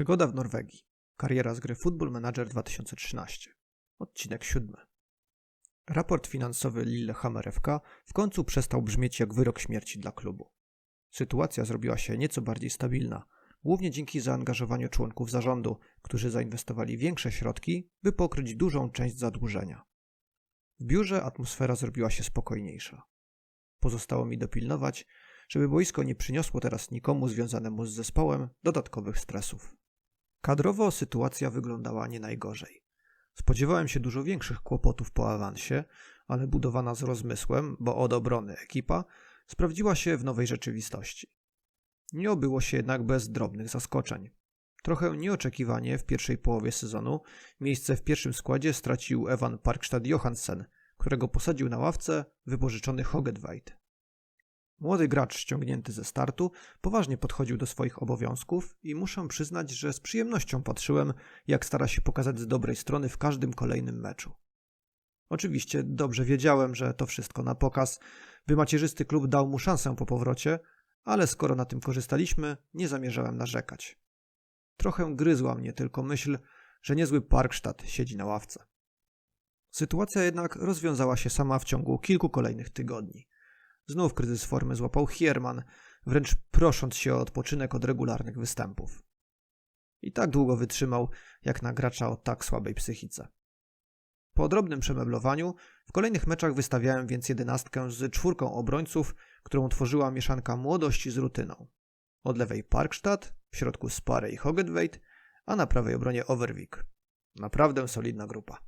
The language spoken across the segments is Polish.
Przygoda w Norwegii. Kariera z gry Football Manager 2013. Odcinek 7. Raport finansowy Lillehammer FK w końcu przestał brzmieć jak wyrok śmierci dla klubu. Sytuacja zrobiła się nieco bardziej stabilna, głównie dzięki zaangażowaniu członków zarządu, którzy zainwestowali większe środki, by pokryć dużą część zadłużenia. W biurze atmosfera zrobiła się spokojniejsza. Pozostało mi dopilnować, żeby boisko nie przyniosło teraz nikomu związanemu z zespołem dodatkowych stresów. Kadrowo sytuacja wyglądała nie najgorzej. Spodziewałem się dużo większych kłopotów po awansie, ale budowana z rozmysłem, bo od obrony ekipa sprawdziła się w nowej rzeczywistości. Nie obyło się jednak bez drobnych zaskoczeń. Trochę nieoczekiwanie w pierwszej połowie sezonu miejsce w pierwszym składzie stracił Evan Parkstad Johansen, którego posadził na ławce wypożyczony Hogetweit. Młody gracz ściągnięty ze startu poważnie podchodził do swoich obowiązków i muszę przyznać, że z przyjemnością patrzyłem, jak stara się pokazać z dobrej strony w każdym kolejnym meczu. Oczywiście dobrze wiedziałem, że to wszystko na pokaz, by macierzysty klub dał mu szansę po powrocie, ale skoro na tym korzystaliśmy, nie zamierzałem narzekać. Trochę gryzła mnie tylko myśl, że niezły Parkstadt siedzi na ławce. Sytuacja jednak rozwiązała się sama w ciągu kilku kolejnych tygodni. Znów kryzys formy złapał Hierman, wręcz prosząc się o odpoczynek od regularnych występów. I tak długo wytrzymał, jak na gracza o tak słabej psychice. Po drobnym przemeblowaniu w kolejnych meczach wystawiałem więc jedenastkę z czwórką obrońców, którą tworzyła mieszanka młodości z rutyną. Od lewej Parkstadt, w środku Spare i Hogetweit, a na prawej obronie Overwijk. Naprawdę solidna grupa.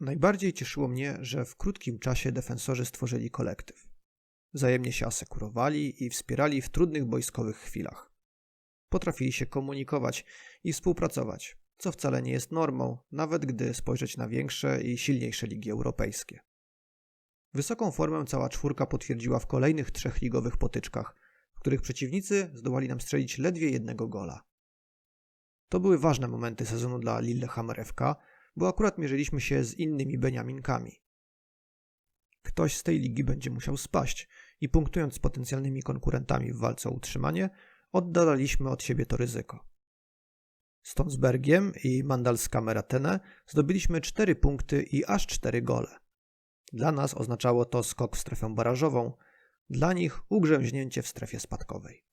Najbardziej cieszyło mnie, że w krótkim czasie defensorzy stworzyli kolektyw. Wzajemnie się asekurowali i wspierali w trudnych boiskowych chwilach. Potrafili się komunikować i współpracować, co wcale nie jest normą, nawet gdy spojrzeć na większe i silniejsze ligi europejskie. Wysoką formę cała czwórka potwierdziła w kolejnych trzech ligowych potyczkach, w których przeciwnicy zdołali nam strzelić ledwie jednego gola. To były ważne momenty sezonu dla Lillehammer FK, bo akurat mierzyliśmy się z innymi Beniaminkami. Ktoś z tej ligi będzie musiał spaść i punktując z potencjalnymi konkurentami w walce o utrzymanie, oddalaliśmy od siebie to ryzyko. Stonsbergiem i Mandalskameratene zdobyliśmy 4 punkty i aż 4 gole. Dla nas oznaczało to skok w strefę barażową, dla nich ugrzęźnięcie w strefie spadkowej.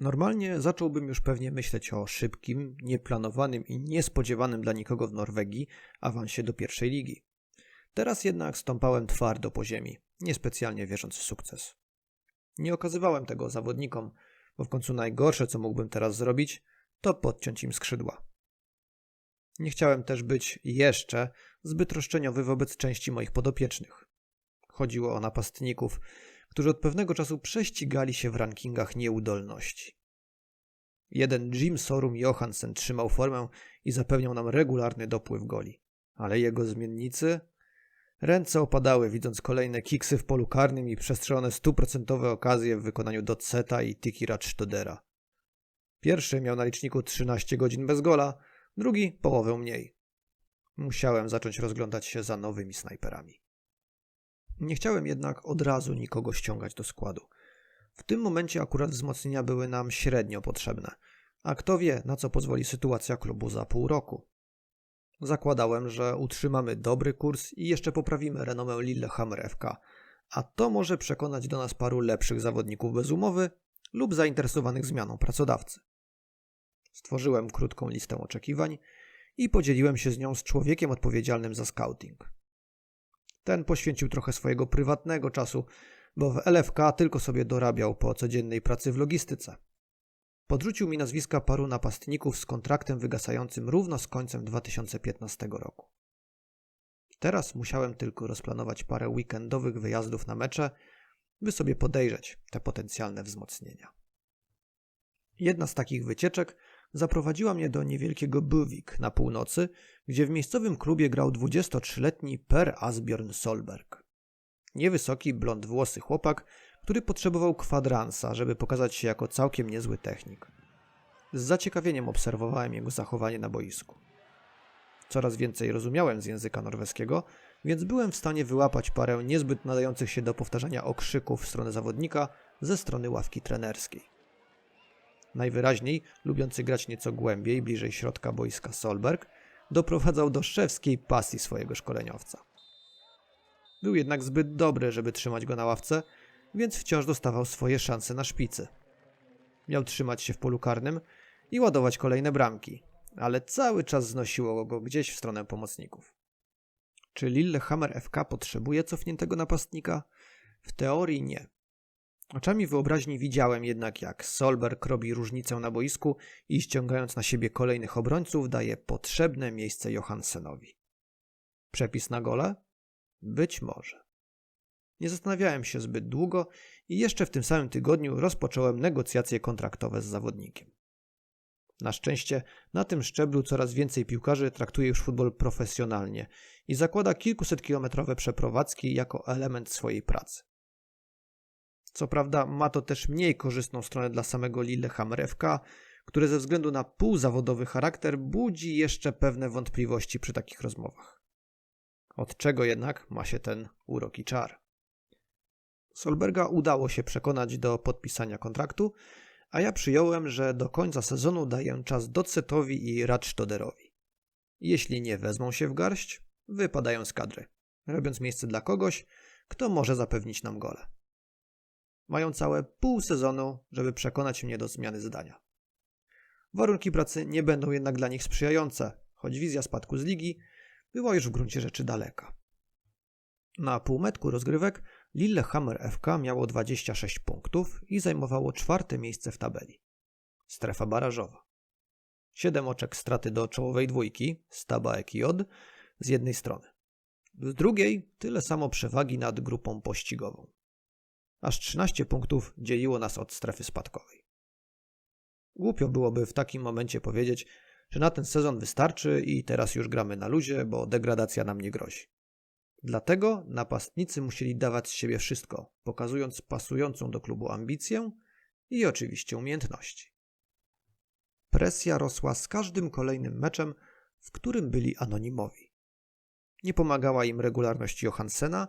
Normalnie zacząłbym już pewnie myśleć o szybkim, nieplanowanym i niespodziewanym dla nikogo w Norwegii awansie do pierwszej ligi. Teraz jednak stąpałem twardo po ziemi, niespecjalnie wierząc w sukces. Nie okazywałem tego zawodnikom, bo w końcu najgorsze, co mógłbym teraz zrobić, to podciąć im skrzydła. Nie chciałem też być jeszcze zbyt roszczeniowy wobec części moich podopiecznych. Chodziło o napastników, którzy od pewnego czasu prześcigali się w rankingach nieudolności. Jeden Jim Sorum Johansen trzymał formę i zapewniał nam regularny dopływ goli, ale jego zmiennicy Ręce opadały, widząc kolejne kiksy w polu karnym i przestrzelone stuprocentowe okazje w wykonaniu Dotseta i Tiki Ratstodera. Pierwszy miał na liczniku 13 godzin bez gola, drugi połowę mniej. Musiałem zacząć rozglądać się za nowymi snajperami. Nie chciałem jednak od razu nikogo ściągać do składu. W tym momencie akurat wzmocnienia były nam średnio potrzebne, a kto wie, na co pozwoli sytuacja klubu za pół roku. Zakładałem, że utrzymamy dobry kurs i jeszcze poprawimy renomę Lillehammer FK, a to może przekonać do nas paru lepszych zawodników bez umowy lub zainteresowanych zmianą pracodawcy. Stworzyłem krótką listę oczekiwań i podzieliłem się z nią z człowiekiem odpowiedzialnym za scouting. Ten poświęcił trochę swojego prywatnego czasu, bo w LFK tylko sobie dorabiał po codziennej pracy w logistyce. Podrzucił mi nazwiska paru napastników z kontraktem wygasającym równo z końcem 2015 roku. Teraz musiałem tylko rozplanować parę weekendowych wyjazdów na mecze, by sobie podejrzeć te potencjalne wzmocnienia. Jedna z takich wycieczek zaprowadziła mnie do niewielkiego Buvik na północy, gdzie w miejscowym klubie grał 23-letni Per Asbjörn Solberg. Niewysoki, blond włosy chłopak, który potrzebował kwadransa, żeby pokazać się jako całkiem niezły technik. Z zaciekawieniem obserwowałem jego zachowanie na boisku. Coraz więcej rozumiałem z języka norweskiego, więc byłem w stanie wyłapać parę niezbyt nadających się do powtarzania okrzyków w stronę zawodnika ze strony ławki trenerskiej. Najwyraźniej lubiący grać nieco głębiej, bliżej środka boiska Solberg, doprowadzał do szewskiej pasji swojego szkoleniowca. Był jednak zbyt dobry, żeby trzymać go na ławce, więc wciąż dostawał swoje szanse na szpicy. Miał trzymać się w polu karnym i ładować kolejne bramki, ale cały czas znosiło go gdzieś w stronę pomocników. Czy Lillehammer FK potrzebuje cofniętego napastnika? W teorii nie. Oczami wyobraźni widziałem jednak, jak Solberg robi różnicę na boisku i ściągając na siebie kolejnych obrońców, daje potrzebne miejsce Johansenowi. Przepis na gole? Być może. Nie zastanawiałem się zbyt długo i jeszcze w tym samym tygodniu rozpocząłem negocjacje kontraktowe z zawodnikiem. Na szczęście na tym szczeblu coraz więcej piłkarzy traktuje już futbol profesjonalnie i zakłada kilkuset kilometrowe przeprowadzki jako element swojej pracy. Co prawda ma to też mniej korzystną stronę dla samego Lillehammer FK, które ze względu na półzawodowy charakter budzi jeszcze pewne wątpliwości przy takich rozmowach. Od czego jednak ma się ten urok i czar? Solberga udało się przekonać do podpisania kontraktu, a ja przyjąłem, że do końca sezonu daję czas Dotsetowi i Radstoderowi. Jeśli nie wezmą się w garść, wypadają z kadry, robiąc miejsce dla kogoś, kto może zapewnić nam gole. Mają całe pół sezonu, żeby przekonać mnie do zmiany zdania. Warunki pracy nie będą jednak dla nich sprzyjające, choć wizja spadku z ligi była już w gruncie rzeczy daleka. Na półmetku rozgrywek Lillehammer FK miało 26 punktów i zajmowało czwarte miejsce w tabeli. Strefa barażowa. Siedem oczek straty do czołowej dwójki, Staba J z jednej strony. Z drugiej tyle samo przewagi nad grupą pościgową. Aż 13 punktów dzieliło nas od strefy spadkowej. Głupio byłoby w takim momencie powiedzieć, że na ten sezon wystarczy i teraz już gramy na luzie, bo degradacja nam nie grozi. Dlatego napastnicy musieli dawać z siebie wszystko, pokazując pasującą do klubu ambicję i oczywiście umiejętności. Presja rosła z każdym kolejnym meczem, w którym byli anonimowi. Nie pomagała im regularność Johansena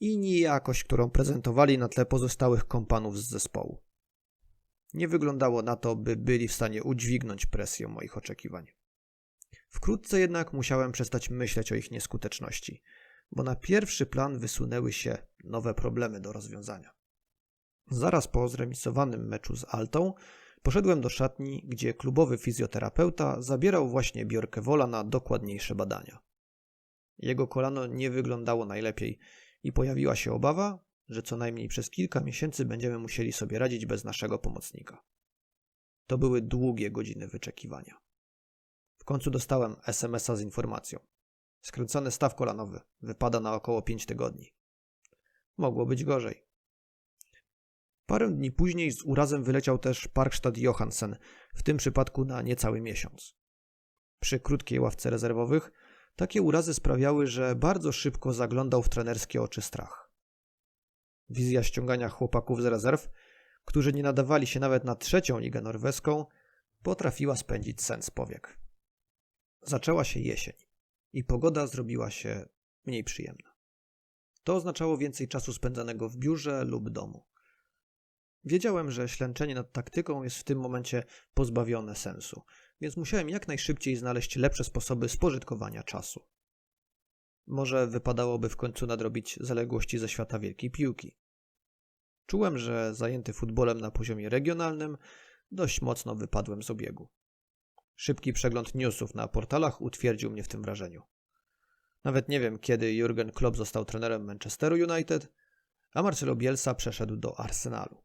i niejakość, którą prezentowali na tle pozostałych kompanów z zespołu. Nie wyglądało na to, by byli w stanie udźwignąć presję moich oczekiwań. Wkrótce jednak musiałem przestać myśleć o ich nieskuteczności, bo na pierwszy plan wysunęły się nowe problemy do rozwiązania. Zaraz po zremisowanym meczu z Altą poszedłem do szatni, gdzie klubowy fizjoterapeuta zabierał właśnie Biorkę Wola na dokładniejsze badania. Jego kolano nie wyglądało najlepiej i pojawiła się obawa, że co najmniej przez kilka miesięcy będziemy musieli sobie radzić bez naszego pomocnika. To były długie godziny wyczekiwania. W końcu dostałem SMS-a z informacją. Skręcony staw kolanowy wypada na około 5 tygodni. Mogło być gorzej. Parę dni później z urazem wyleciał też Parkstad Johansen, w tym przypadku na niecały miesiąc. Przy krótkiej ławce rezerwowych takie urazy sprawiały, że bardzo szybko zaglądał w trenerskie oczy strach. Wizja ściągania chłopaków z rezerw, którzy nie nadawali się nawet na trzecią ligę norweską, potrafiła spędzić sens powiek. Zaczęła się jesień i pogoda zrobiła się mniej przyjemna. To oznaczało więcej czasu spędzanego w biurze lub domu. Wiedziałem, że ślęczenie nad taktyką jest w tym momencie pozbawione sensu, więc musiałem jak najszybciej znaleźć lepsze sposoby spożytkowania czasu. Może wypadałoby w końcu nadrobić zaległości ze świata wielkiej piłki. Czułem, że zajęty futbolem na poziomie regionalnym dość mocno wypadłem z obiegu. Szybki przegląd newsów na portalach utwierdził mnie w tym wrażeniu. Nawet nie wiem, kiedy Jurgen Klopp został trenerem Manchesteru United, a Marcelo Bielsa przeszedł do Arsenalu.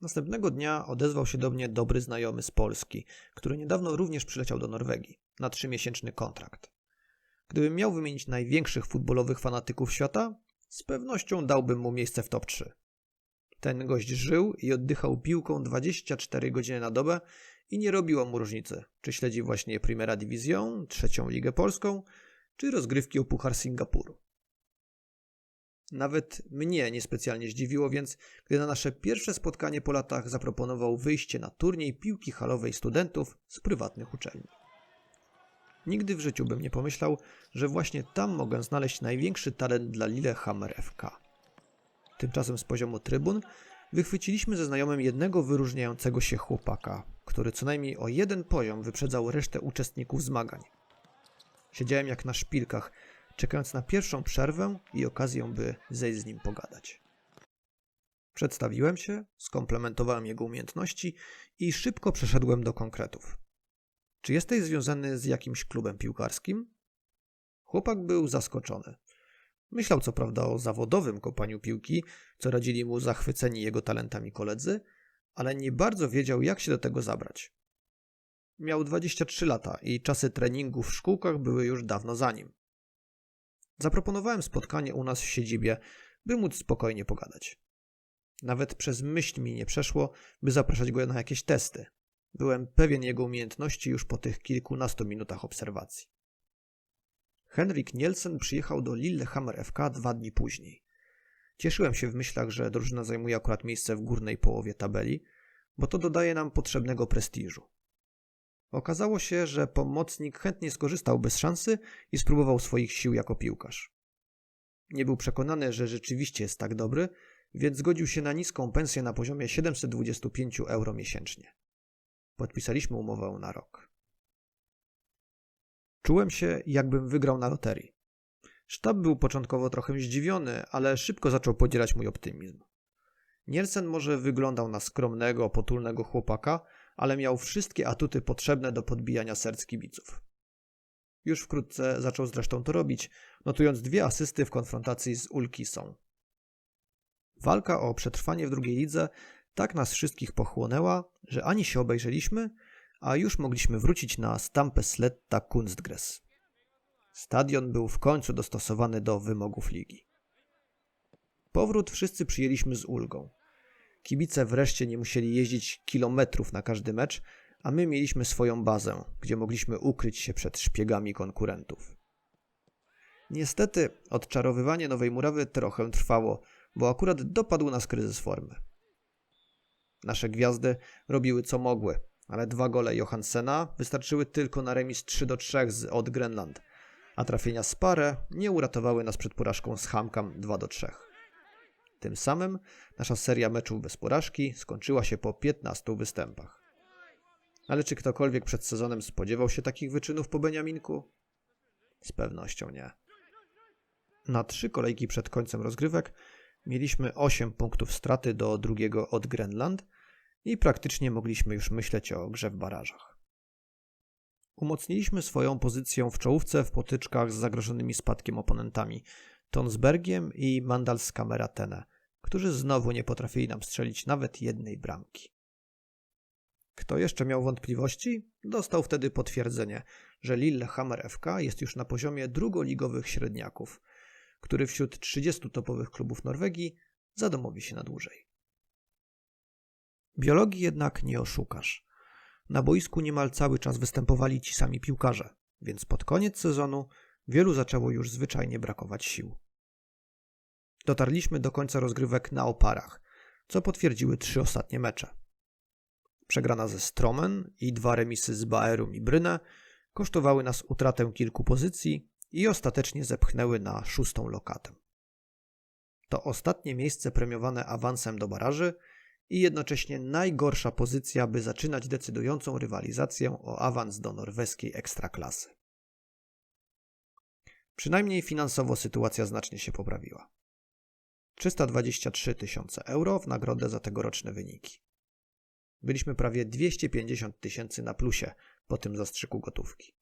Następnego dnia odezwał się do mnie dobry znajomy z Polski, który niedawno również przyleciał do Norwegii na trzymiesięczny kontrakt. Gdybym miał wymienić największych futbolowych fanatyków świata, z pewnością dałbym mu miejsce w top 3. Ten gość żył i oddychał piłką 24 godziny na dobę i nie robiło mu różnicy, czy śledzi właśnie Primera Division, trzecią ligę polską, czy rozgrywki o Puchar Singapuru. Nawet mnie niespecjalnie zdziwiło więc, gdy na nasze pierwsze spotkanie po latach zaproponował wyjście na turniej piłki halowej studentów z prywatnych uczelni. Nigdy w życiu bym nie pomyślał, że właśnie tam mogę znaleźć największy talent dla Lillehammer FK. Tymczasem z poziomu trybun wychwyciliśmy ze znajomym jednego wyróżniającego się chłopaka, który co najmniej o jeden poziom wyprzedzał resztę uczestników zmagań. Siedziałem jak na szpilkach, czekając na pierwszą przerwę i okazję, by zejść z nim pogadać. Przedstawiłem się, skomplementowałem jego umiejętności i szybko przeszedłem do konkretów. Czy jesteś związany z jakimś klubem piłkarskim? Chłopak był zaskoczony. Myślał co prawda o zawodowym kopaniu piłki, co radzili mu zachwyceni jego talentami koledzy, ale nie bardzo wiedział, jak się do tego zabrać. Miał 23 lata i czasy treningów w szkółkach były już dawno za nim. Zaproponowałem spotkanie u nas w siedzibie, by móc spokojnie pogadać. Nawet przez myśl mi nie przeszło, by zapraszać go na jakieś testy. Byłem pewien jego umiejętności już po tych kilkunastu minutach obserwacji. Henrik Nielsen przyjechał do Lillehammer FK dwa dni później. Cieszyłem się w myślach, że drużyna zajmuje akurat miejsce w górnej połowie tabeli, bo to dodaje nam potrzebnego prestiżu. Okazało się, że pomocnik chętnie skorzystałby z szansy i spróbował swoich sił jako piłkarz. Nie był przekonany, że rzeczywiście jest tak dobry, więc zgodził się na niską pensję na poziomie 725 euro miesięcznie. Podpisaliśmy umowę na rok. Czułem się, jakbym wygrał na loterii. Sztab był początkowo trochę zdziwiony, ale szybko zaczął podzielać mój optymizm. Nielsen może wyglądał na skromnego, potulnego chłopaka, ale miał wszystkie atuty potrzebne do podbijania serc kibiców. Już wkrótce zaczął zresztą to robić, notując dwie asysty w konfrontacji z Ulkisą. Walka o przetrwanie w drugiej lidze tak nas wszystkich pochłonęła, że ani się obejrzeliśmy, a już mogliśmy wrócić na Stampe Sletta Kunstgres. Stadion był w końcu dostosowany do wymogów ligi. Powrót wszyscy przyjęliśmy z ulgą. Kibice wreszcie nie musieli jeździć kilometrów na każdy mecz, a my mieliśmy swoją bazę, gdzie mogliśmy ukryć się przed szpiegami konkurentów. Niestety, odczarowywanie Nowej Murawy trochę trwało, bo akurat dopadł nas kryzys formy. Nasze gwiazdy robiły co mogły, ale dwa gole Johansena wystarczyły tylko na remis 3 do 3 z od Grenland, a trafienia z parę nie uratowały nas przed porażką z Hamkam 2 do 3. Tym samym nasza seria meczów bez porażki skończyła się po 15 występach. Ale czy ktokolwiek przed sezonem spodziewał się takich wyczynów po Beniaminku? Z pewnością nie. Na trzy kolejki przed końcem rozgrywek mieliśmy 8 punktów straty do drugiego od Grenland i praktycznie mogliśmy już myśleć o grze w barażach. Umocniliśmy swoją pozycję w czołówce w potyczkach z zagrożonymi spadkiem oponentami Tonsbergiem i Mandalskameratene, którzy znowu nie potrafili nam strzelić nawet jednej bramki. Kto jeszcze miał wątpliwości, dostał wtedy potwierdzenie, że Lillehammer FK jest już na poziomie drugoligowych średniaków, który wśród 30 topowych klubów Norwegii zadomowi się na dłużej. Biologii jednak nie oszukasz. Na boisku niemal cały czas występowali ci sami piłkarze, więc pod koniec sezonu wielu zaczęło już zwyczajnie brakować sił. Dotarliśmy do końca rozgrywek na oparach, co potwierdziły trzy ostatnie mecze. Przegrana ze Stromen i dwa remisy z Baerum i Brynę kosztowały nas utratę kilku pozycji i ostatecznie zepchnęły na szóstą lokatę. To ostatnie miejsce premiowane awansem do baraży i jednocześnie najgorsza pozycja, by zaczynać decydującą rywalizację o awans do norweskiej ekstraklasy. Przynajmniej finansowo sytuacja znacznie się poprawiła. 323 tysiące euro w nagrodę za tegoroczne wyniki. Byliśmy prawie 250 tysięcy na plusie po tym zastrzyku gotówki.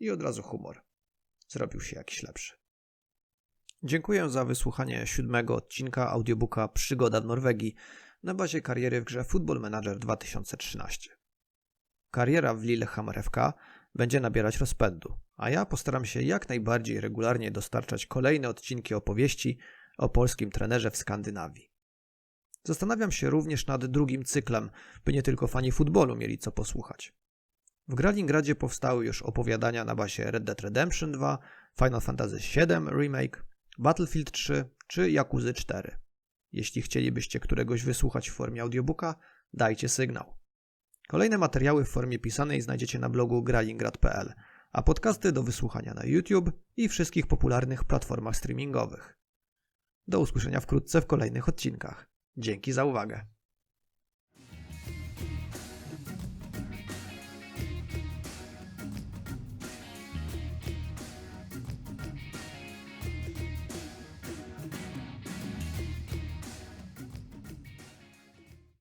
I od razu humor. Zrobił się jakiś lepszy. Dziękuję za wysłuchanie siódmego odcinka audiobooka Przygoda w Norwegii na bazie kariery w grze Football Manager 2013. Kariera w Lillehammer FK będzie nabierać rozpędu, a ja postaram się jak najbardziej regularnie dostarczać kolejne odcinki opowieści o polskim trenerze w Skandynawii. Zastanawiam się również nad drugim cyklem, by nie tylko fani futbolu mieli co posłuchać. W Gralingradzie powstały już opowiadania na bazie Red Dead Redemption 2, Final Fantasy VII Remake, Battlefield 3 czy Yakuza 4. Jeśli chcielibyście któregoś wysłuchać w formie audiobooka, dajcie sygnał. Kolejne materiały w formie pisanej znajdziecie na blogu gralingrad.pl, a podcasty do wysłuchania na YouTube i wszystkich popularnych platformach streamingowych. Do usłyszenia wkrótce w kolejnych odcinkach. Dzięki za uwagę.